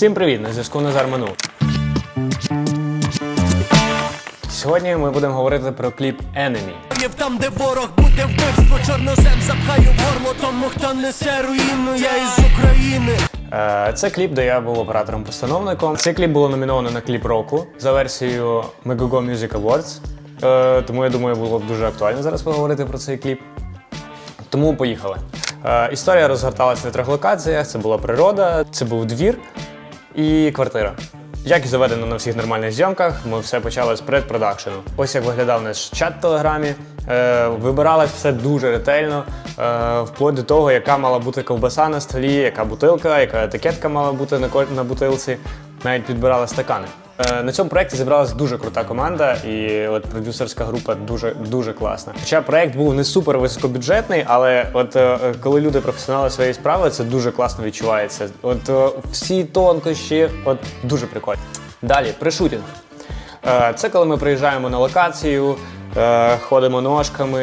Всім привіт! На зв'язку Назар Ману. Сьогодні ми будемо говорити про кліп Enemy. Там, де ворог буде вбивство, чорнозем запхаю в горло тому, хто несе руїну, я із України. Е, Це кліп, де я був оператором-постановником. Цей кліп було номіновано на кліп року за версією Megogo Music Awards. Е, Тому я думаю, було б дуже актуально зараз поговорити про цей кліп. Тому поїхали. Е, Історія розгорталася на трьох локаціях: це була природа, це був двір і квартира. Як і заведено на всіх нормальних зйомках, ми все почали з предпродакшену. Ось як виглядав наш чат в телеграмі. Е, вибиралось все дуже ретельно, е, вплоть до того, яка мала бути ковбаса на столі, яка бутилка, яка етикетка мала бути на, на бутилці. Навіть підбирали стакани. Е, На цьому проєкті зібралася дуже крута команда, і от продюсерська група дуже дуже класна. Хоча проєкт був не супер високобюджетний, але от е, коли люди професіонали своєї справи, це дуже класно відчувається. От е, всі тонкощі, от дуже прикольно. Далі, пришутінг. Е, Це коли ми приїжджаємо на локацію, е, ходимо ножками,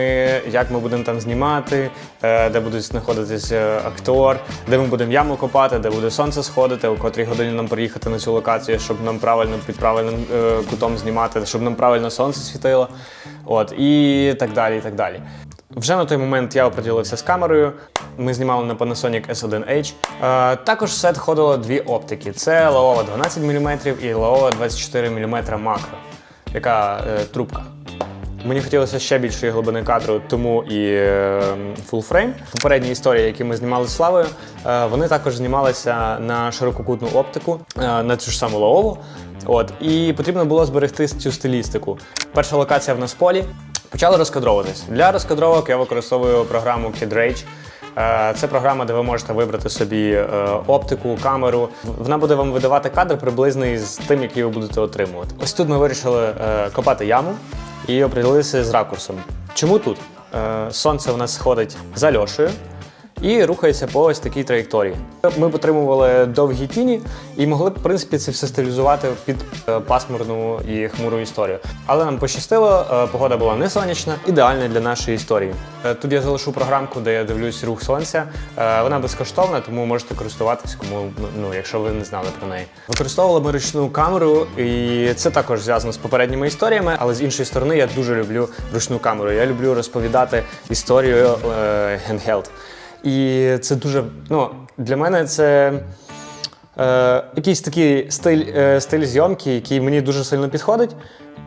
як ми будемо там знімати, е, де буде знаходитись е, актор, де ми будемо яму копати, де буде сонце сходити, у котрій годині нам приїхати на цю локацію, щоб нам правильно під правильним кутом знімати, щоб нам правильно сонце світило. От, і так далі. і так далі. Вже на той момент я оприділився з камерою. Ми знімали на Panasonic S1H. Е, також в сет ходило дві оптики: це Laowa 12 мм і Laowa 24 мм макро, яка е, трубка. Мені хотілося ще більшої глибини кадру, тому і frame. Попередні історії, які ми знімали з Славою, е, вони також знімалися на ширококутну оптику, на цю ж саму лаову. От, і потрібно було зберегти цю стилістику. Перша локація в нас полі. Почали розкадровуватись. Для розкадровок я використовую програму KidRage. Е, Це програма, де ви можете вибрати собі е, оптику, камеру. Вона буде вам видавати кадр приблизний з тим, який ви будете отримувати. Ось тут ми вирішили е, копати яму і оприділилися з ракурсом. Чому тут? Сонце у нас сходить за Льошею і рухається по ось такій траєкторії. Ми потримували довгі тіні і могли б, в принципі, це все стилізувати під е, пасмурну і хмуру історію. Але нам пощастило, е, погода була не сонячна, ідеальна для нашої історії. Е, Тут я залишу програмку, де я дивлюсь рух сонця. Вона безкоштовна, тому можете користуватись, кому ну, якщо ви не знали про неї. Використовували ми ручну камеру, і це також зв'язано з попередніми історіями, але з іншої сторони я дуже люблю ручну камеру. Я люблю розповідати історію handheld. І це дуже, ну, для мене це е, якийсь такий стиль, е, стиль зйомки, який мені дуже сильно підходить.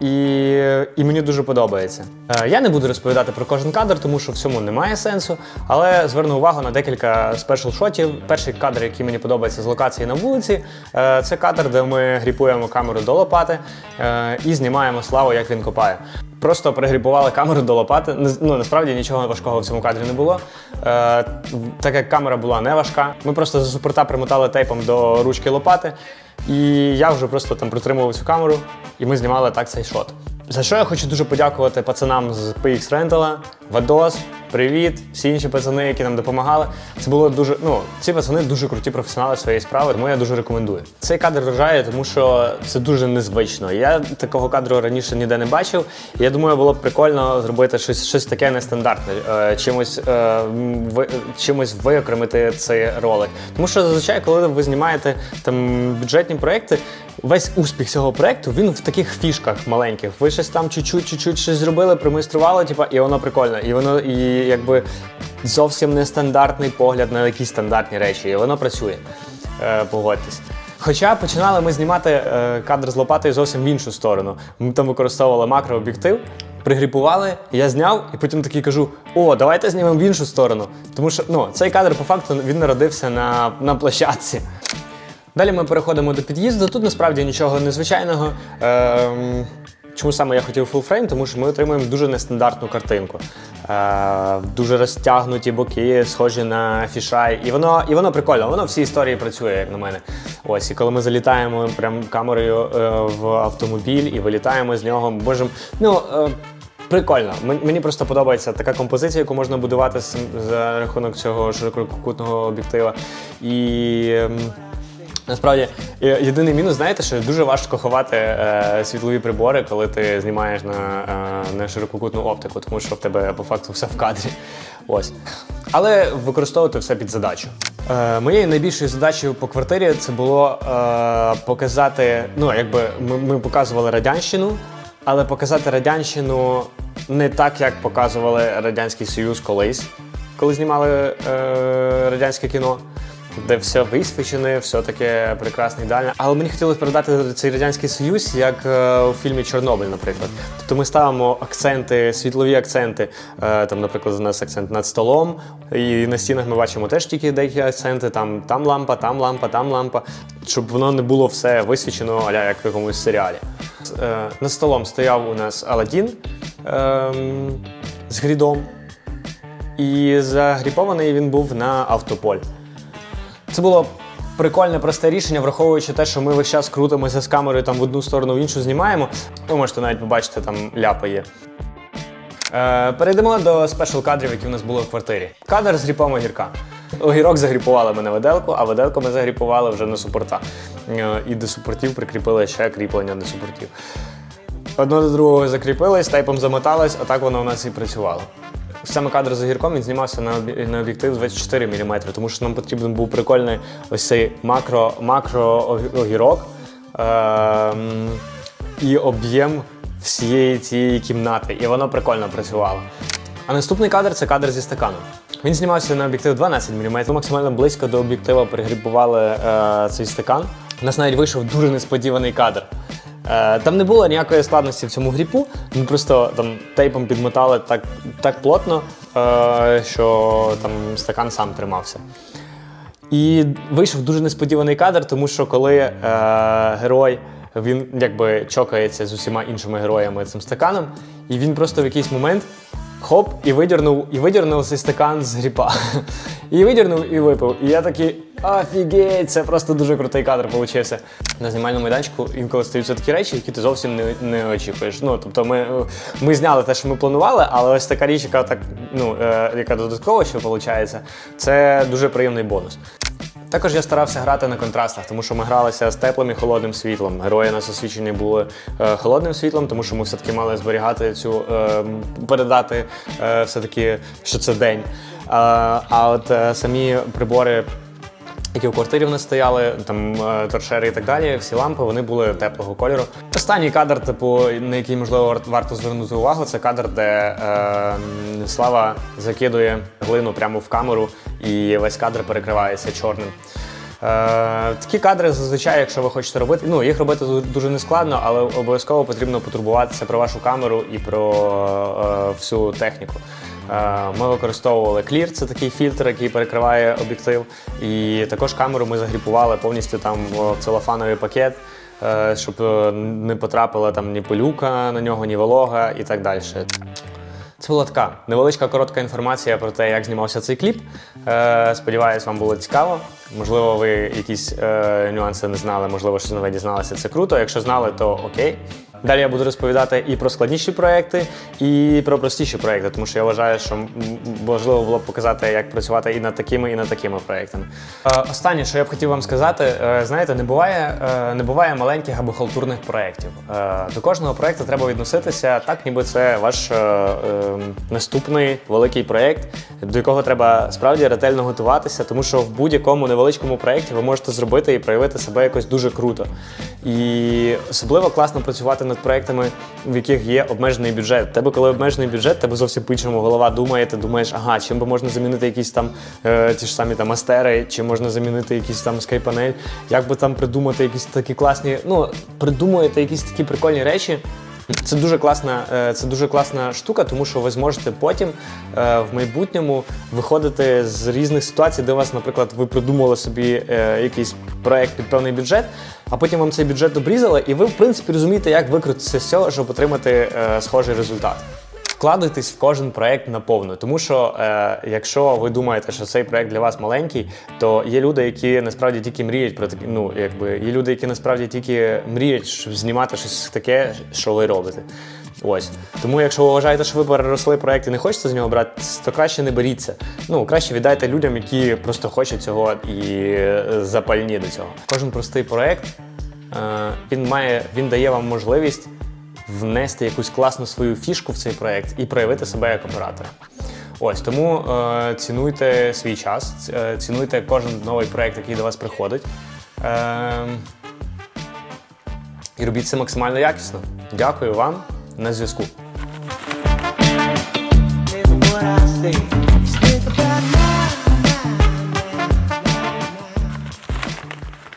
І, і мені дуже подобається. Е, я не буду розповідати про кожен кадр, тому що в цьому немає сенсу. Але зверну увагу на декілька спешл-шотів. Перший кадр, який мені подобається з локації на вулиці, е, це кадр, де ми гріпуємо камеру до лопати е, і знімаємо славу, як він копає. Просто пригріпували камеру до лопати. Ну насправді нічого важкого в цьому кадрі не було. Е, так як камера була не важка, ми просто за супорта примотали тейпом до ручки лопати. І я вже просто там притримував цю камеру, і ми знімали так цей шот. За що я хочу дуже подякувати пацанам з PX Rental, Вадос, привіт, всі інші пацани, які нам допомагали. Це було дуже. Ну, ці пацани дуже круті професіонали своєї справи, тому я дуже рекомендую. Цей кадр вражає, тому що це дуже незвично. Я такого кадру раніше ніде не бачив. Я думаю, було б прикольно зробити щось, щось таке нестандартне, е, чимось, е, ви, чимось виокремити цей ролик. Тому що зазвичай, коли ви знімаєте там бюджетні проекти, весь успіх цього проекту він в таких фішках маленьких. Ви щось там чуть-чуть, чуть-чуть щось зробили, примайстрували, типа, і воно прикольно. І воно і якби зовсім нестандартний погляд на якісь стандартні речі. І воно працює. Е, погодьтесь. Хоча починали ми знімати е, кадр з лопатою зовсім в іншу сторону. Ми там використовували макрооб'єктив, пригріпували, я зняв, і потім такий кажу: о, давайте знімемо в іншу сторону. Тому що ну, цей кадр по факту він народився на, на площадці. Далі ми переходимо до під'їзду. Тут насправді нічого незвичайного. Ем, чому саме я хотів фулфрейм? Тому що ми отримуємо дуже нестандартну картинку. Е, дуже розтягнуті боки, схожі на фішай. І воно, і воно прикольно, воно в всій історії працює, як на мене. Ось, і коли ми залітаємо прям камерою е, в автомобіль і вилітаємо з нього, можемо. Ну, е, Прикольно. Мен- Мені просто подобається така композиція, яку можна будувати за рахунок цього ширококутного об'єктива. І ем, насправді єдиний мінус, знаєте, що дуже важко ховати е, світлові прибори, коли ти знімаєш на, е, на ширококутну оптику, тому що в тебе по факту все в кадрі. Ось. Але використовувати все під задачу. Е, моєю найбільшою задачею по квартирі це було е, показати. Ну, якби ми, ми показували радянщину, але показати радянщину не так, як показували Радянський Союз колись, коли знімали е, радянське кіно. Де все висвічене, все таке прекрасне, ідеальне. Але мені хотілося передати цей радянський союз, як е, у фільмі Чорнобиль, наприклад. Тобто ми ставимо акценти, світлові акценти. Е, там, наприклад, у нас акцент над столом, і на стінах ми бачимо теж тільки деякі акценти. Там, там лампа, там лампа, там лампа, щоб воно не було все висвічено, аля як в якомусь серіалі. Е, над столом стояв у нас Аладдін ем, з грідом. І загріпований він був на автополь. Це було прикольне, просте рішення, враховуючи те, що ми весь час крутимося з камерою там в одну сторону, в іншу знімаємо. Ви можете навіть побачити, там ляпа є. Е, перейдемо до спешл кадрів, які в нас були в квартирі. Кадр з гріпом огірка. Огірок загріпували ми на виделку, а виделку ми загріпували вже на супорта. Е, і до супортів прикріпили ще кріплення до супортів. Одно до другого закріпились, тейпом замоталось, а так воно у нас і працювало. Саме кадр з огірком він знімався на, на об'єктив 24 мм, тому що нам потрібен був прикольний ось цей макро, макро ог- огірок ем, і об'єм всієї цієї кімнати. І воно прикольно працювало. А наступний кадр це кадр зі стаканом. Він знімався на об'єктив 12 мм. Максимально близько до об'єктива пригріпували е, цей стакан. У нас навіть вийшов дуже несподіваний кадр. Е, Там не було ніякої складності в цьому гріпу. Ми просто там тейпом підмотали так, так плотно, е, що там стакан сам тримався. І вийшов дуже несподіваний кадр, тому що коли е, герой він якби чокається з усіма іншими героями цим стаканом, і він просто в якийсь момент хоп, і видірнув, і видірнув цей стакан з гріпа. І видірнув і випив. І я такий, офігеть, це просто дуже крутий кадр получився. На знімальному майданчику інколи стаються такі речі, які ти зовсім не, не очікуєш. Ну, тобто ми, ми зняли те, що ми планували, але ось така річ, яка так, ну, е, яка додатково ще виходить, це дуже приємний бонус. Також я старався грати на контрастах, тому що ми гралися з теплим і холодним світлом. Герої нас освічені були е, холодним світлом, тому що ми все-таки мали зберігати цю е, передати е, все-таки, що це день. А, а от е, самі прибори. Які в квартирі в стояли, там е, торшери і так далі, всі лампи вони були теплого кольору. Останній кадр, типу, на який можливо варто звернути увагу, це кадр, де е, Слава закидує глину прямо в камеру, і весь кадр перекривається чорним. Е, такі кадри зазвичай, якщо ви хочете робити, ну їх робити ду- дуже нескладно, але обов'язково потрібно потурбуватися про вашу камеру і про е, всю техніку. Е, Ми використовували Clear, це такий фільтр, який перекриває об'єктив. І також камеру ми загріпували повністю там в целофановий пакет, е, щоб е, не потрапила там ні пилюка на нього, ні волога і так далі. Це була така невеличка коротка інформація про те, як знімався цей кліп. Е, сподіваюсь, вам було цікаво. Можливо, ви якісь е, нюанси не знали, можливо, щось нове дізналися. Це круто. Якщо знали, то окей. Далі я буду розповідати і про складніші проекти, і про простіші проекти, тому що я вважаю, що важливо було б показати, як працювати і над такими, і над такими проектами. Е, останнє, що я б хотів вам сказати, е, знаєте, не буває, е, не буває маленьких або халтурних проєктів. До кожного проєкту треба відноситися так, ніби це ваш е, е, наступний великий проєкт, до якого треба справді ретельно готуватися, тому що в будь-якому невеличкому проєкті ви можете зробити і проявити себе якось дуже круто. І особливо класно працювати над проєктами, в яких є обмежений бюджет. Тебе, коли обмежений бюджет, тебе зовсім по-іншому голова думає, ти думаєш, ага, чим би можна замінити якісь там е, ті ж самі там астери, чи можна замінити якісь там скайпанель, як би там придумати якісь такі класні, ну, придумуєте якісь такі прикольні речі. Це дуже класна, е, це дуже класна штука, тому що ви зможете потім е, в майбутньому виходити з різних ситуацій, де у вас, наприклад, ви придумали собі е, якийсь проект під певний бюджет, а потім вам цей бюджет обрізали, і ви, в принципі, розумієте, як викрутитися з цього, щоб отримати схожий результат. Вкладуйтесь в кожен проект наповну, тому що е, якщо ви думаєте, що цей проект для вас маленький, то є люди, які насправді тільки мріють про такі. Ну якби є люди, які насправді тільки мріють, щоб знімати щось таке, що ви робите. Ось тому, якщо ви вважаєте, що ви переросли проект і не хочете з нього брати, то краще не беріться. Ну краще віддайте людям, які просто хочуть цього і е, запальні до цього. Кожен простий проект е, він має, він дає вам можливість внести якусь класну свою фішку в цей проект і проявити себе як оператор. Ось тому е, цінуйте свій час, е, цінуйте кожен новий проект, який до вас приходить. Е, і робіть це максимально якісно. Дякую вам на зв'язку.